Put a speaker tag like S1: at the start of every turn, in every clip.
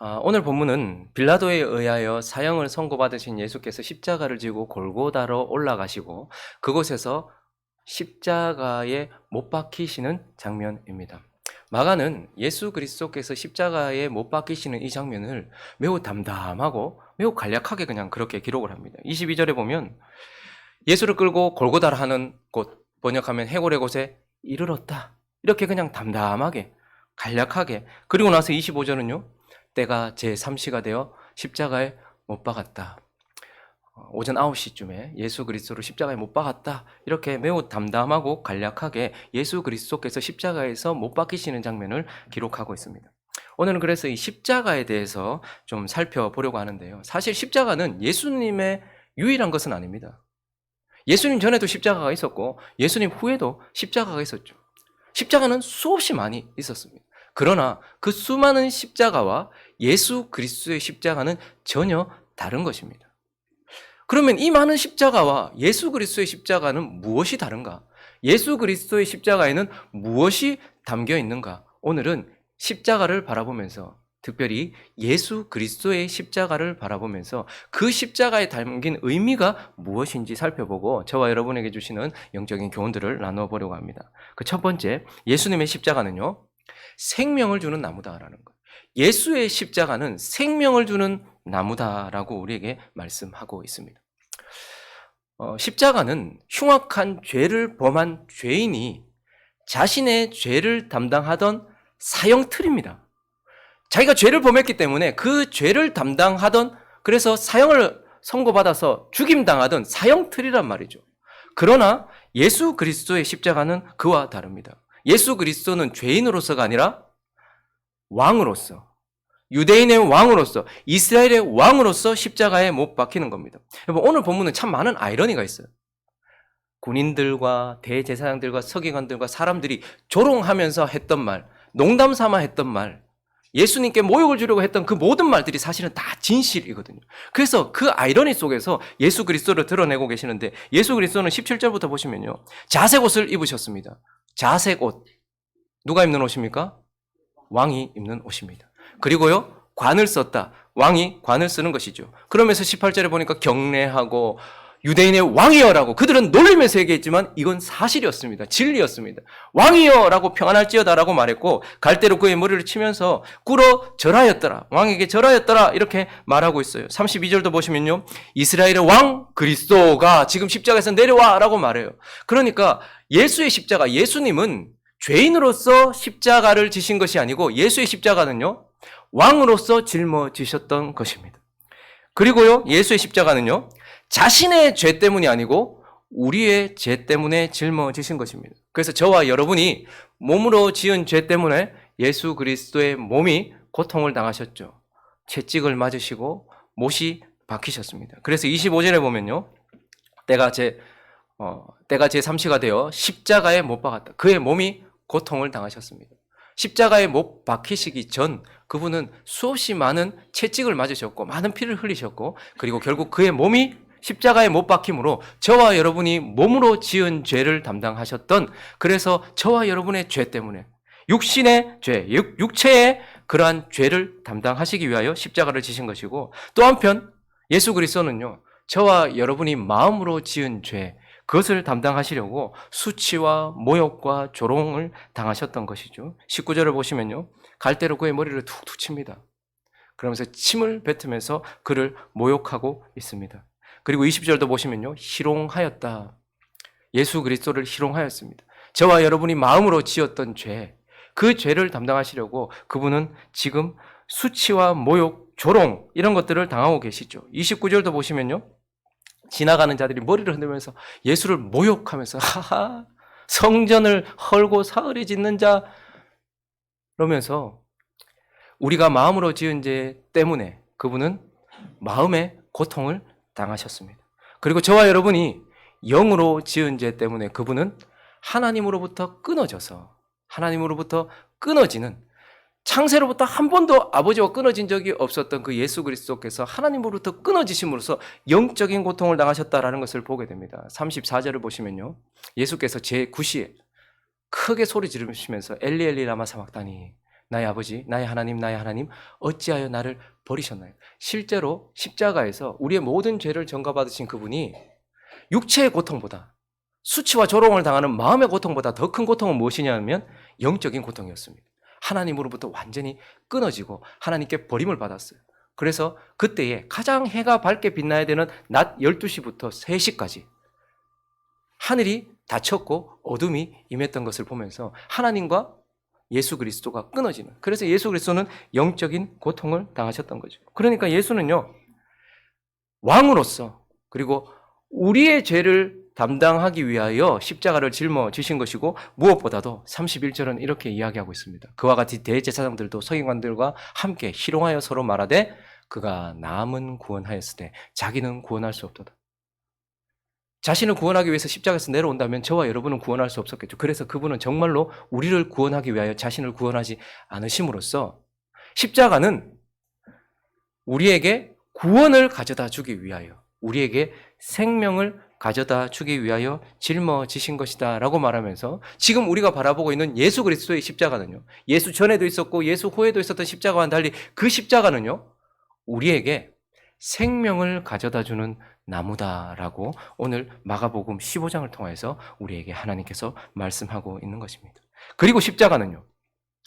S1: 아, 오늘 본문은 빌라도에 의하여 사형을 선고받으신 예수께서 십자가를 지고 골고다로 올라가시고 그곳에서 십자가에 못 박히시는 장면입니다. 마가는 예수 그리스도께서 십자가에 못 박히시는 이 장면을 매우 담담하고 매우 간략하게 그냥 그렇게 기록을 합니다. 22절에 보면 예수를 끌고 골고다라 하는 곳 번역하면 해골의 곳에 이르렀다. 이렇게 그냥 담담하게 간략하게 그리고 나서 25절은요. 때가 제 3시가 되어 십자가에 못 박았다. 어, 오전 9시쯤에 예수 그리스도를 십자가에 못 박았다. 이렇게 매우 담담하고 간략하게 예수 그리스도께서 십자가에서 못 박히시는 장면을 기록하고 있습니다. 오늘은 그래서 이 십자가에 대해서 좀 살펴보려고 하는데요. 사실 십자가는 예수님의 유일한 것은 아닙니다. 예수님 전에도 십자가가 있었고 예수님 후에도 십자가가 있었죠. 십자가는 수없이 많이 있었습니다. 그러나 그 수많은 십자가와 예수 그리스도의 십자가는 전혀 다른 것입니다. 그러면 이 많은 십자가와 예수 그리스도의 십자가는 무엇이 다른가? 예수 그리스도의 십자가에는 무엇이 담겨 있는가? 오늘은 십자가를 바라보면서 특별히 예수 그리스도의 십자가를 바라보면서 그 십자가에 담긴 의미가 무엇인지 살펴보고 저와 여러분에게 주시는 영적인 교훈들을 나누어 보려고 합니다. 그 첫 번째, 예수님의 십자가는요, 생명을 주는 나무다라는 것. 예수의 십자가는 생명을 주는 나무다라고 우리에게 말씀하고 있습니다. 어, 십자가는 흉악한 죄를 범한 죄인이 자신의 죄를 담당하던 사형틀입니다. 자기가 죄를 범했기 때문에 그 죄를 담당하던 그래서 사형을 선고받아서 죽임당하던 사형틀이란 말이죠. 그러나 예수 그리스도의 십자가는 그와 다릅니다. 예수 그리스도는 죄인으로서가 아니라 왕으로서 유대인의 왕으로서 이스라엘의 왕으로서 십자가에 못 박히는 겁니다. 여러분 오늘 본문은 참 많은 아이러니가 있어요. 군인들과 대제사장들과 서기관들과 사람들이 조롱하면서 했던 말, 농담 삼아 했던 말, 예수님께 모욕을 주려고 했던 그 모든 말들이 사실은 다 진실이거든요. 그래서 그 아이러니 속에서 예수 그리스도를 드러내고 계시는데 예수 그리스도는 17절부터 보시면요. 자색 옷을 입으셨습니다. 자색 옷. 누가 입는 옷입니까? 왕이 입는 옷입니다. 그리고요, 관을 썼다. 왕이 관을 쓰는 것이죠. 그러면서 18절에 보니까 경례하고 유대인의 왕이여라고 그들은 놀리면서 얘기했지만 이건 사실이었습니다. 진리였습니다. 왕이여라고 평안할지어다라고 말했고 갈대로 그의 머리를 치면서 꿇어 절하였더라. 왕에게 절하였더라. 이렇게 말하고 있어요. 32절도 보시면요. 이스라엘의 왕 그리스도가 지금 십자가에서 내려와라고 말해요. 그러니까 예수의 십자가 예수님은 죄인으로서 십자가를 지신 것이 아니고 예수의 십자가는요. 왕으로서 짊어지셨던 것입니다. 그리고요. 예수의 십자가는요. 자신의 죄 때문이 아니고 우리의 죄 때문에 짊어지신 것입니다. 그래서 저와 여러분이 몸으로 지은 죄 때문에 예수 그리스도의 몸이 고통을 당하셨죠. 채찍을 맞으시고 못이 박히셨습니다. 그래서 25절에 보면요. 때가 제 어, 때가 제 3시가 되어 십자가에 못 박았다. 그의 몸이 고통을 당하셨습니다. 십자가에 못 박히시기 전 그분은 수없이 많은 채찍을 맞으셨고 많은 피를 흘리셨고 그리고 결국 그의 몸이 십자가에 못 박힘으로 저와 여러분이 몸으로 지은 죄를 담당하셨던 그래서 저와 여러분의 죄 때문에 육신의 죄, 육, 육체의 그러한 죄를 담당하시기 위하여 십자가를 지신 것이고 또 한편 예수 그리스도는요 저와 여러분이 마음으로 지은 죄 그것을 담당하시려고 수치와 모욕과 조롱을 당하셨던 것이죠. 19절을 보시면요 갈대로 그의 머리를 툭툭 칩니다. 그러면서 침을 뱉으면서 그를 모욕하고 있습니다. 그리고 20절도 보시면요. 희롱하였다. 예수 그리스도를 희롱하였습니다. 저와 여러분이 마음으로 지었던 죄, 그 죄를 담당하시려고 그분은 지금 수치와 모욕, 조롱 이런 것들을 당하고 계시죠. 29절도 보시면요. 지나가는 자들이 머리를 흔들면서 예수를 모욕하면서 하하 성전을 헐고 사흘이 짓는 자 그러면서 우리가 마음으로 지은 죄 때문에 그분은 마음의 고통을 당하셨습니다. 그리고 저와 여러분이 영으로 지은 죄 때문에 그분은 하나님으로부터 끊어져서 하나님으로부터 끊어지는 창세로부터 한 번도 아버지와 끊어진 적이 없었던 그 예수 그리스도께서 하나님으로부터 끊어지심으로써 영적인 고통을 당하셨다라는 것을 보게 됩니다. 34절을 보시면요. 예수께서 제9시에 크게 소리 지르시면서 엘리 엘리 라마 사막다니 나의 아버지, 나의 하나님, 나의 하나님, 어찌하여 나를 버리셨나요? 실제로 십자가에서 우리의 모든 죄를 전가받으신 그분이 육체의 고통보다 수치와 조롱을 당하는 마음의 고통보다 더 큰 고통은 무엇이냐면 영적인 고통이었습니다. 하나님으로부터 완전히 끊어지고 하나님께 버림을 받았어요. 그래서 그때에 가장 해가 밝게 빛나야 되는 낮 12시부터 3시까지 하늘이 닫혔고 어둠이 임했던 것을 보면서 하나님과 예수 그리스도가 끊어지는. 그래서 예수 그리스도는 영적인 고통을 당하셨던 거죠. 그러니까 예수는요, 왕으로서, 그리고 우리의 죄를 담당하기 위하여 십자가를 짊어지신 것이고, 무엇보다도 31절은 이렇게 이야기하고 있습니다. 그와 같이 대제사장들도 서기관들과 함께 희롱하여 서로 말하되, 그가 남은 구원하였으되, 자기는 구원할 수 없도다. 자신을 구원하기 위해서 십자가에서 내려온다면 저와 여러분은 구원할 수 없었겠죠. 그래서 그분은 정말로 우리를 구원하기 위하여 자신을 구원하지 않으심으로써 십자가는 우리에게 구원을 가져다 주기 위하여 우리에게 생명을 가져다 주기 위하여 짊어지신 것이다 라고 말하면서 지금 우리가 바라보고 있는 예수 그리스도의 십자가는요. 예수 전에도 있었고 예수 후에도 있었던 십자가와는 달리 그 십자가는요. 우리에게 생명을 가져다 주는 나무다라고 오늘 마가복음 15장을 통해서 우리에게 하나님께서 말씀하고 있는 것입니다. 그리고 십자가는요.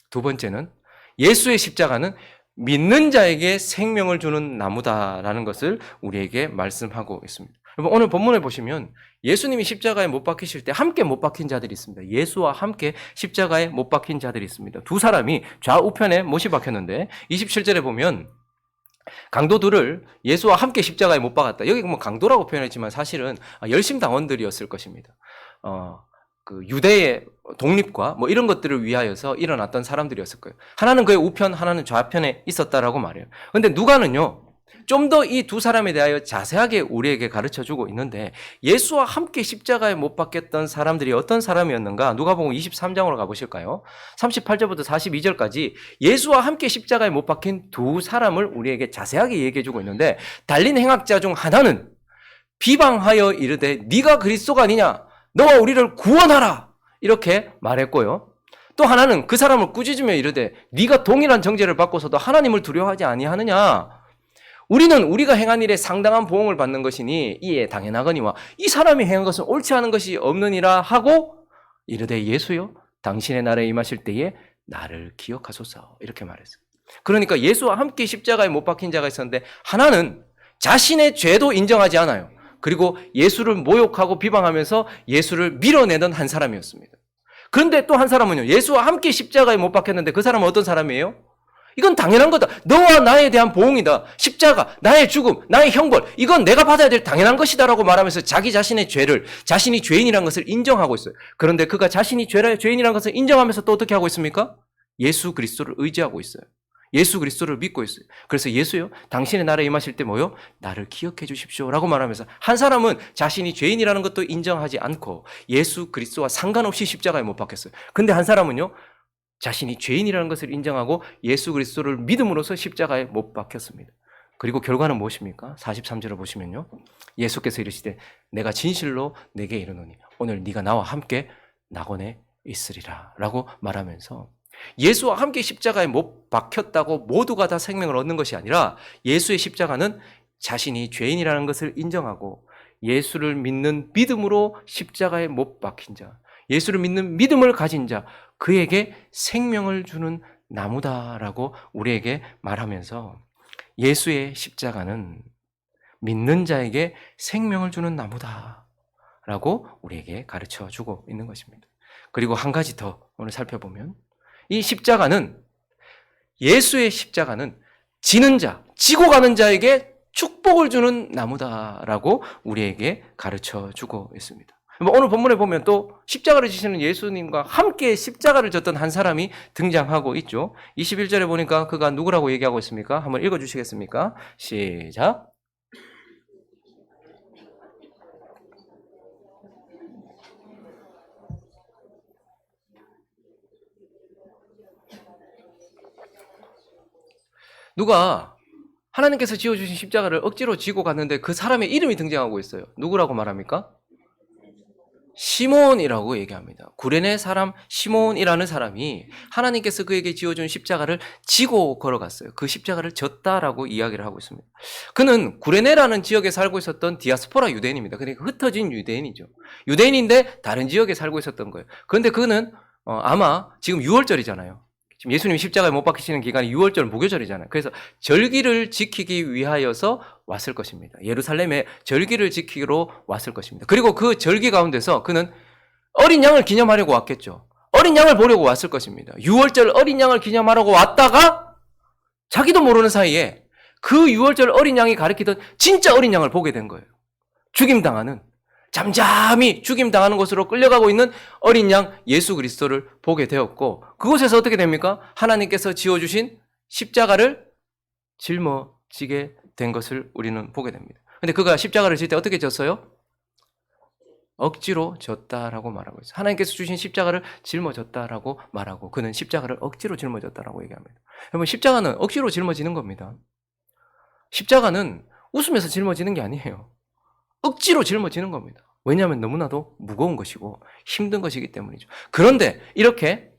S1: 두 번째는 예수의 십자가는 믿는 자에게 생명을 주는 나무다라는 것을 우리에게 말씀하고 있습니다. 여러분 오늘 본문에 보시면 예수님이 십자가에 못 박히실 때 함께 못 박힌 자들이 있습니다. 예수와 함께 십자가에 못 박힌 자들이 있습니다. 두 사람이 좌우편에 못이 박혔는데 27절에 보면 강도들을 예수와 함께 십자가에 못 박았다. 여기 뭐 강도라고 표현했지만 사실은 열심 당원들이었을 것입니다. 어, 그 유대의 독립과 뭐 이런 것들을 위하여서 일어났던 사람들이었을 거예요. 하나는 그의 우편, 하나는 좌편에 있었다라고 말해요. 근데 누가는요, 좀 더 이 두 사람에 대하여 자세하게 우리에게 가르쳐 주고 있는데 예수와 함께 십자가에 못 박혔던 사람들이 어떤 사람이었는가? 누가 보면 23장으로 가 보실까요? 38절부터 42절까지 예수와 함께 십자가에 못 박힌 두 사람을 우리에게 자세하게 얘기해 주고 있는데 달린 행악자 중 하나는 비방하여 이르되 네가 그리스도가 아니냐? 너와 우리를 구원하라! 이렇게 말했고요. 또 하나는 그 사람을 꾸짖으며 이르되 네가 동일한 정죄를 받고서도 하나님을 두려워하지 아니하느냐? 우리는 우리가 행한 일에 상당한 보응을 받는 것이니 이에 당연하거니와 이 사람이 행한 것은 옳지 않은 것이 없느니라 하고 이르되 예수요 당신의 나라에 임하실 때에 나를 기억하소서 이렇게 말했어요. 그러니까 예수와 함께 십자가에 못 박힌 자가 있었는데 하나는 자신의 죄도 인정하지 않아요. 그리고 예수를 모욕하고 비방하면서 예수를 밀어내던 한 사람이었습니다. 그런데 또 한 사람은요. 예수와 함께 십자가에 못 박혔는데 그 사람은 어떤 사람이에요? 이건 당연한 거다. 너와 나에 대한 보응이다. 십자가, 나의 죽음, 나의 형벌. 이건 내가 받아야 될 당연한 것이다라고 말하면서 자기 자신의 죄를, 자신이 죄인이라는 것을 인정하고 있어요. 그런데 그가 자신이 죄, 죄인이라는 것을 인정하면서 또 어떻게 하고 있습니까? 예수 그리스도를 의지하고 있어요. 예수 그리스도를 믿고 있어요. 그래서 예수요, 당신의 나라에 임하실 때 뭐요? 나를 기억해 주십시오. 라고 말하면서 한 사람은 자신이 죄인이라는 것도 인정하지 않고 예수 그리스도와 상관없이 십자가에 못 박혔어요. 근데 한 사람은요, 자신이 죄인이라는 것을 인정하고 예수 그리스도를 믿음으로써 십자가에 못 박혔습니다. 그리고 결과는 무엇입니까? 43절을 보시면요. 예수께서 이르시되 내가 진실로 내게 이르노니 오늘 네가 나와 함께 낙원에 있으리라 라고 말하면서 예수와 함께 십자가에 못 박혔다고 모두가 다 생명을 얻는 것이 아니라 예수의 십자가는 자신이 죄인이라는 것을 인정하고 예수를 믿는 믿음으로 십자가에 못 박힌 자, 예수를 믿는 믿음을 가진 자, 그에게 생명을 주는 나무다라고 우리에게 말하면서 예수의 십자가는 믿는 자에게 생명을 주는 나무다라고 우리에게 가르쳐 주고 있는 것입니다. 그리고 한 가지 더 오늘 살펴보면 이 십자가는 예수의 십자가는 지는 자, 지고 가는 자에게 축복을 주는 나무다라고 우리에게 가르쳐 주고 있습니다. 뭐 오늘 본문에 보면 또 십자가를 지시는 예수님과 함께 십자가를 졌던 한 사람이 등장하고 있죠. 21절에 보니까 그가 누구라고 얘기하고 있습니까? 한번 읽어 주시겠습니까? 시작. 누가 하나님께서 지어주신 십자가를 억지로 지고 갔는데 그 사람의 이름이 등장하고 있어요. 누구라고 말합니까? 시몬이라고 얘기합니다. 구레네 사람 시몬이라는 사람이 하나님께서 그에게 지어준 십자가를 지고 걸어갔어요. 그 십자가를 졌다라고 이야기를 하고 있습니다. 그는 구레네라는 지역에 살고 있었던 디아스포라 유대인입니다. 그러니까 흩어진 유대인이죠. 유대인인데 다른 지역에 살고 있었던 거예요. 그런데 그는 어, 아마 지금 6월절이잖아요. 지금 예수님 십자가에 못 박히시는 기간이 6월절 무교절이잖아요. 그래서 절기를 지키기 위하여서 왔을 것입니다. 예루살렘에 절기를 지키기로 왔을 것입니다. 그리고 그 절기 가운데서 그는 어린 양을 기념하려고 왔겠죠. 어린 양을 보려고 왔을 것입니다. 6월절 어린 양을 기념하려고 왔다가 자기도 모르는 사이에 그 6월절 어린 양이 가리키던 진짜 어린 양을 보게 된 거예요. 죽임당하는 잠잠히 죽임당하는 곳으로 끌려가고 있는 어린 양 예수 그리스도를 보게 되었고 그곳에서 어떻게 됩니까? 하나님께서 지어주신 십자가를 짊어지게 된 것을 우리는 보게 됩니다. 근데 그가 십자가를 질 때 어떻게 졌어요? 억지로 졌다라고 말하고 있어요. 하나님께서 주신 십자가를 짊어졌다라고 말하고 그는 십자가를 억지로 짊어졌다라고 얘기합니다. 여러분 십자가는 억지로 짊어지는 겁니다. 십자가는 웃으면서 짊어지는 게 아니에요. 억지로 짊어지는 겁니다. 왜냐하면 너무나도 무거운 것이고 힘든 것이기 때문이죠. 그런데 이렇게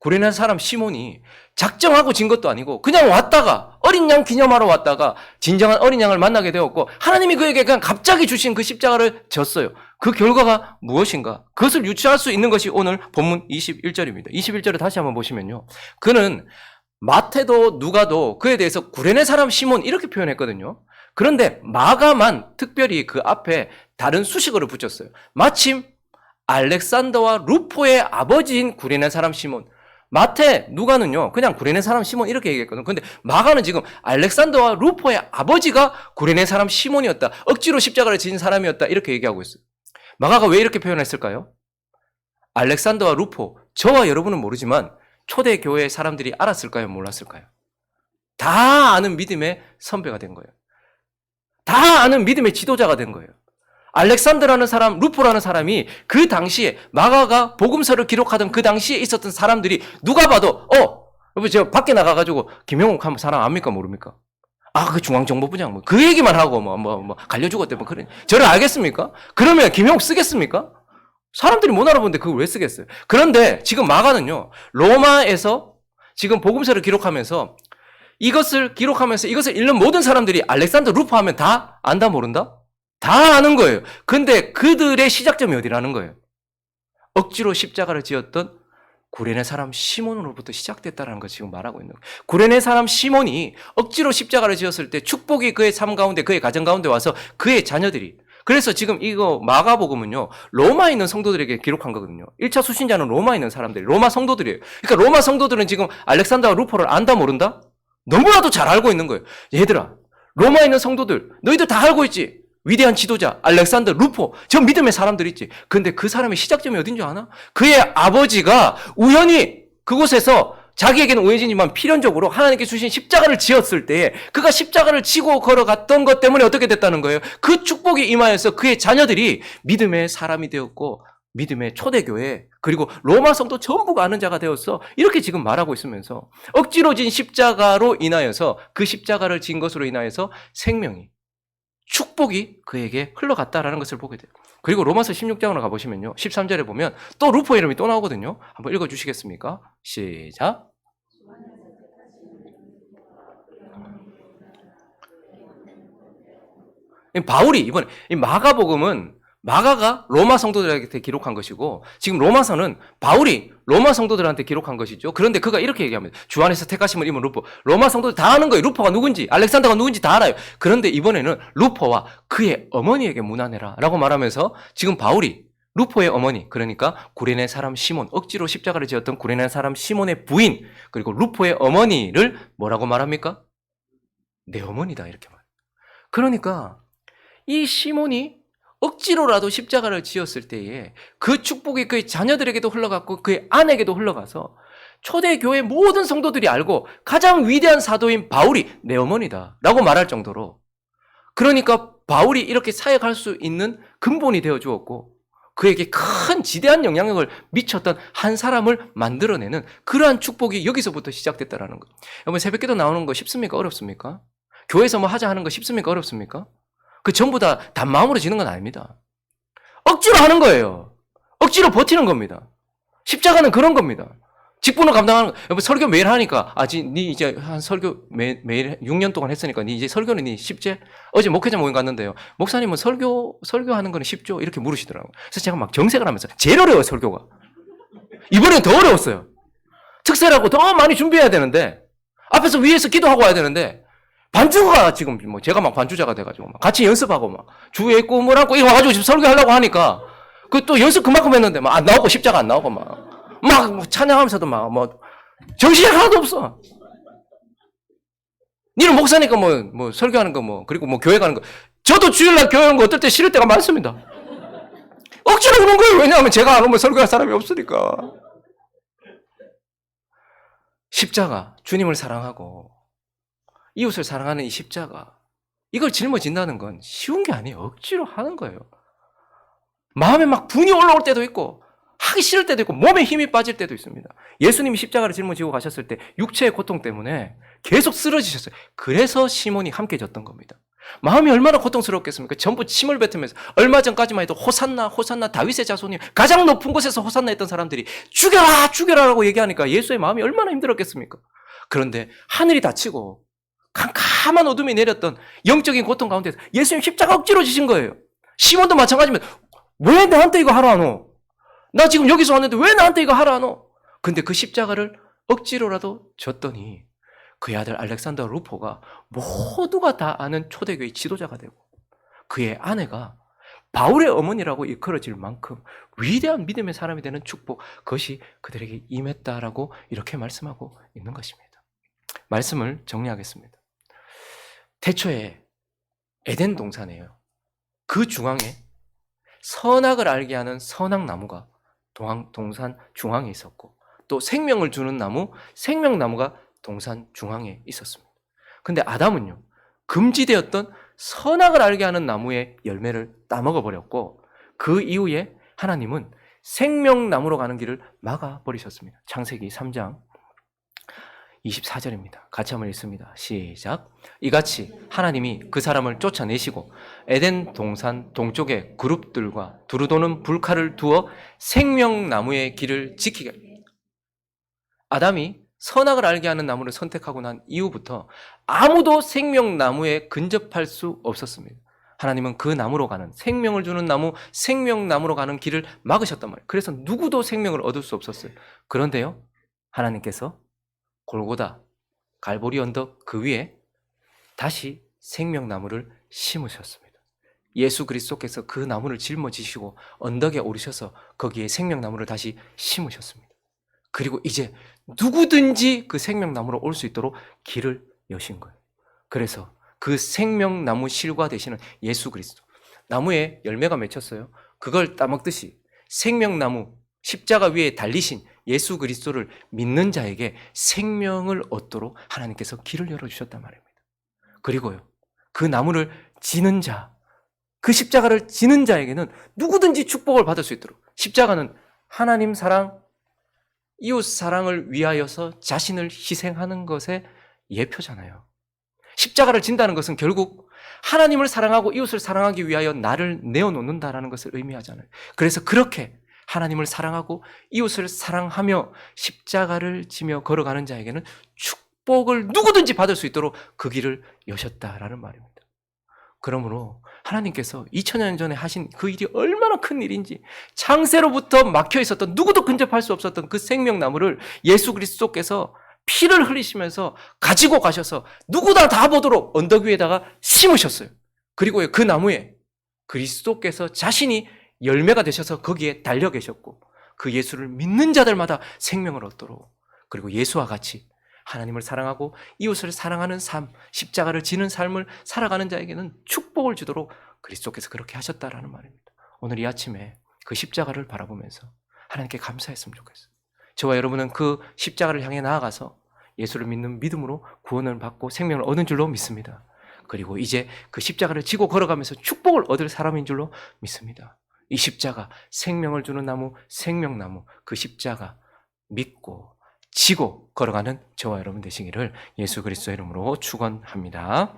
S1: 구레네 사람 시몬이 작정하고 진 것도 아니고 그냥 왔다가 어린 양 기념하러 왔다가 진정한 어린 양을 만나게 되었고 하나님이 그에게 그냥 갑자기 주신 그 십자가를 졌어요. 그 결과가 무엇인가? 그것을 유추할 수 있는 것이 오늘 본문 21절입니다. 21절을 다시 한번 보시면요. 그는 마태도 누가도 그에 대해서 구레네 사람 시몬 이렇게 표현했거든요. 그런데 마가만 특별히 그 앞에 다른 수식어를 붙였어요. 마침 알렉산더와 루포의 아버지인 구레네 사람 시몬. 마태, 누가는요, 그냥 구레네 사람 시몬 이렇게 얘기했거든요. 근데 마가는 지금 알렉산더와 루포의 아버지가 구레네 사람 시몬이었다. 억지로 십자가를 지닌 사람이었다. 이렇게 얘기하고 있어요. 마가가 왜 이렇게 표현했을까요? 알렉산더와 루포, 저와 여러분은 모르지만 초대 교회 사람들이 알았을까요? 몰랐을까요? 다 아는 믿음의 선배가 된 거예요. 다 아는 믿음의 지도자가 된 거예요. 알렉산더라는 사람, 루포라는 사람이 그 당시에 마가가 복음서를 기록하던 그 당시에 있었던 사람들이 누가 봐도 어, 저 밖에 나가가지고 김영욱 하면 사람 압니까 모릅니까? 아, 그 중앙정보부장 뭐 그 얘기만 하고 뭐 뭐뭐 갈려주고 때뭐 그래. 저를 알겠습니까? 그러면 김영욱 쓰겠습니까? 사람들이 못 알아보는데 그걸 왜 쓰겠어요? 그런데 지금 마가는요 로마에서 지금 복음서를 기록하면서 이것을 기록하면서 이것을 읽는 모든 사람들이 알렉산더 루프 하면 다 안다 모른다? 다 아는 거예요. 근데 그들의 시작점이 어디라는 거예요? 억지로 십자가를 지었던 구레네 사람 시몬으로부터 시작됐다는 걸 지금 말하고 있는 거예요. 구레네 사람 시몬이 억지로 십자가를 지었을 때 축복이 그의 삶 가운데 그의 가정 가운데 와서 그의 자녀들이 그래서 지금 이거 마가복음은요, 로마에 있는 성도들에게 기록한 거거든요. 1차 수신자는 로마에 있는 사람들, 로마 성도들이에요. 그러니까 로마 성도들은 지금 알렉산더와 루포를 안다 모른다? 너무나도 잘 알고 있는 거예요. 얘들아, 로마에 있는 성도들, 너희들 다 알고 있지? 위대한 지도자, 알렉산더, 루포, 저 믿음의 사람들 있지? 근데 그 사람의 시작점이 어딘 줄 아나? 그의 아버지가 우연히 그곳에서 자기에게는 우회진이지만 필연적으로 하나님께 주신 십자가를 지었을 때 그가 십자가를 지고 걸어갔던 것 때문에 어떻게 됐다는 거예요? 그 축복이 임하여서 그의 자녀들이 믿음의 사람이 되었고 믿음의 초대교회 그리고 로마 성도 전부가 아는 자가 되었어 이렇게 지금 말하고 있으면서 억지로 진 십자가로 인하여서 그 십자가를 진 것으로 인하여서 생명이 축복이 그에게 흘러갔다라는 것을 보게 돼요. 그리고 로마서 16장으로 가보시면요. 13절에 보면 또 루포 이름이 또 나오거든요. 한번 읽어주시겠습니까? 시작. 바울이 이번에 이 마가복음은 마가가 로마 성도들한테 기록한 것이고 지금 로마서는 바울이 로마 성도들한테 기록한 것이죠. 그런데 그가 이렇게 얘기합니다. 주 안에서 택하심을 입은 루포. 로마 성도들 다 아는 거예요. 루포가 누군지, 알렉산더가 누군지 다 알아요. 그런데 이번에는 루포와 그의 어머니에게 문안해라 라고 말하면서 지금 바울이 루포의 어머니, 그러니까 구레네 사람 시몬, 억지로 십자가를 지었던 구레네 사람 시몬의 부인, 그리고 루포의 어머니를 뭐라고 말합니까? 내 어머니다 이렇게 말. 그러니까 이 시몬이 억지로라도 십자가를 지었을 때에 그 축복이 그의 자녀들에게도 흘러갔고 그의 아내에게도 흘러가서 초대교회 모든 성도들이 알고 가장 위대한 사도인 바울이 내 어머니다 라고 말할 정도로 그러니까 바울이 이렇게 사역할 수 있는 근본이 되어 주었고 그에게 큰 지대한 영향력을 미쳤던 한 사람을 만들어내는 그러한 축복이 여기서부터 시작됐다라는 거. 여러분 새벽기도 나오는 거 쉽습니까? 어렵습니까? 교회에서 뭐 하자 하는 거 쉽습니까? 어렵습니까? 그 전부 다 단마음으로 지는 건 아닙니다. 억지로 하는 거예요. 억지로 버티는 겁니다. 십자가는 그런 겁니다. 직분을 감당하는 거. 여보 설교 매일 하니까 아직 니 이제 한 설교 매, 매일 6년 동안 했으니까 니 이제 설교는 니 쉽지? 어제 목회자 모임 갔는데요. 목사님은 설교 설교하는 거는 쉽죠? 이렇게 물으시더라고요. 그래서 제가 막 정색을 하면서 제일 어려워요 설교가. 이번엔 더 어려웠어요. 특세라고 더 많이 준비해야 되는데 앞에서 위에서 기도하고 와야 되는데 반주가 지금 뭐 제가 막 반주자가 돼가지고 막 같이 연습하고 막 주의 꿈을 안고 이거 와가지고 지금 설교하려고 하니까 그 또 연습 그만큼 했는데 막 안 나오고 십자가 안 나오고 막막뭐 찬양하면서도 막 뭐 정신이 하나도 없어. 니는 목사니까 뭐, 뭐 설교하는 거 뭐, 그리고 뭐 교회 가는 거. 저도 주일날 교회 오는 거 어떨 때 싫을 때가 많습니다. 억지로 오는 거예요. 왜냐하면 제가 안 오면 설교할 사람이 없으니까. 십자가, 주님을 사랑하고 이웃을 사랑하는 이 십자가, 이걸 짊어진다는 건 쉬운 게 아니에요. 억지로 하는 거예요. 마음에 막 분이 올라올 때도 있고, 하기 싫을 때도 있고, 몸에 힘이 빠질 때도 있습니다. 예수님이 십자가를 짊어지고 가셨을 때 육체의 고통 때문에 계속 쓰러지셨어요. 그래서 시몬이 함께 졌던 겁니다. 마음이 얼마나 고통스럽겠습니까? 전부 침을 뱉으면서 얼마 전까지만 해도 호산나 호산나 다윗의 자손이 가장 높은 곳에서 호산나 했던 사람들이 죽여라 죽여라라고 얘기하니까 예수의 마음이 얼마나 힘들었겠습니까? 그런데 하늘이 닫히고 캄캄한 어둠이 내렸던 영적인 고통 가운데서 예수님 십자가 억지로 지신 거예요. 시몬도 마찬가지입니다. 왜 나한테 이거 하라 하노? 나 지금 여기서 왔는데 왜 나한테 이거 하라 하노? 근데 그 십자가를 억지로라도 졌더니 그의 아들 알렉산더 루포가 모두가 다 아는 초대교회 지도자가 되고 그의 아내가 바울의 어머니라고 일컬어질 만큼 위대한 믿음의 사람이 되는 축복 그것이 그들에게 임했다라고 이렇게 말씀하고 있는 것입니다. 말씀을 정리하겠습니다. 태초에 에덴 동산이에요. 그 중앙에 선악을 알게 하는 선악 나무가 동산 중앙에 있었고 또 생명을 주는 나무 생명 나무가 동산 중앙에 있었습니다. 근데 아담은요, 금지되었던 선악을 알게 하는 나무의 열매를 따먹어 버렸고, 그 이후에 하나님은 생명나무로 가는 길을 막아 버리셨습니다. 창세기 3장 24절입니다. 같이 한번 읽습니다. 시작. 이같이 하나님이 그 사람을 쫓아내시고 에덴 동산 동쪽의 그룹들과 두루도는 불칼을 두어 생명나무의 길을 지키게. 아담이 선악을 알게 하는 나무를 선택하고 난 이후부터 아무도 생명나무에 근접할 수 없었습니다. 하나님은 그 나무로 가는 생명을 주는 나무, 생명나무로 가는 길을 막으셨단 말이에요. 그래서 누구도 생명을 얻을 수 없었어요. 그런데요, 하나님께서 골고다 갈보리 언덕 그 위에 다시 생명나무를 심으셨습니다. 예수 그리스도께서 그 나무를 짊어지시고 언덕에 오르셔서 거기에 생명나무를 다시 심으셨습니다. 그리고 이제 누구든지 그 생명나무로 올 수 있도록 길을 여신 거예요. 그래서 그 생명나무 실과 되시는 예수 그리스도. 나무에 열매가 맺혔어요. 그걸 따먹듯이 생명나무 십자가 위에 달리신 예수 그리스도를 믿는 자에게 생명을 얻도록 하나님께서 길을 열어주셨단 말입니다. 그리고요, 그 나무를 지는 자, 그 십자가를 지는 자에게는 누구든지 축복을 받을 수 있도록 십자가는 하나님 사랑, 이웃 사랑을 위하여서 자신을 희생하는 것의 예표잖아요. 십자가를 진다는 것은 결국 하나님을 사랑하고 이웃을 사랑하기 위하여 나를 내어놓는다라는 것을 의미하잖아요. 그래서 그렇게 하나님을 사랑하고 이웃을 사랑하며 십자가를 지며 걸어가는 자에게는 축복을 누구든지 받을 수 있도록 그 길을 여셨다라는 말입니다. 그러므로 하나님께서 2000년 전에 하신 그 일이 얼마나 큰 일인지 창세로부터 막혀 있었던 누구도 근접할 수 없었던 그 생명나무를 예수 그리스도께서 피를 흘리시면서 가지고 가셔서 누구나 다 보도록 언덕 위에다가 심으셨어요. 그리고 그 나무에 그리스도께서 자신이 열매가 되셔서 거기에 달려 계셨고 그 예수를 믿는 자들마다 생명을 얻도록 그리고 예수와 같이 하나님을 사랑하고 이웃을 사랑하는 삶, 십자가를 지는 삶을 살아가는 자에게는 축복을 주도록 그리스도께서 그렇게 하셨다라는 말입니다. 오늘 이 아침에 그 십자가를 바라보면서 하나님께 감사했으면 좋겠어요. 저와 여러분은 그 십자가를 향해 나아가서 예수를 믿는 믿음으로 구원을 받고 생명을 얻는 줄로 믿습니다. 그리고 이제 그 십자가를 지고 걸어가면서 축복을 얻을 사람인 줄로 믿습니다. 이 십자가, 생명을 주는 나무, 생명나무, 그 십자가 믿고 지고 걸어가는 저와 여러분 되시기를 예수 그리스도 이름으로 축원합니다.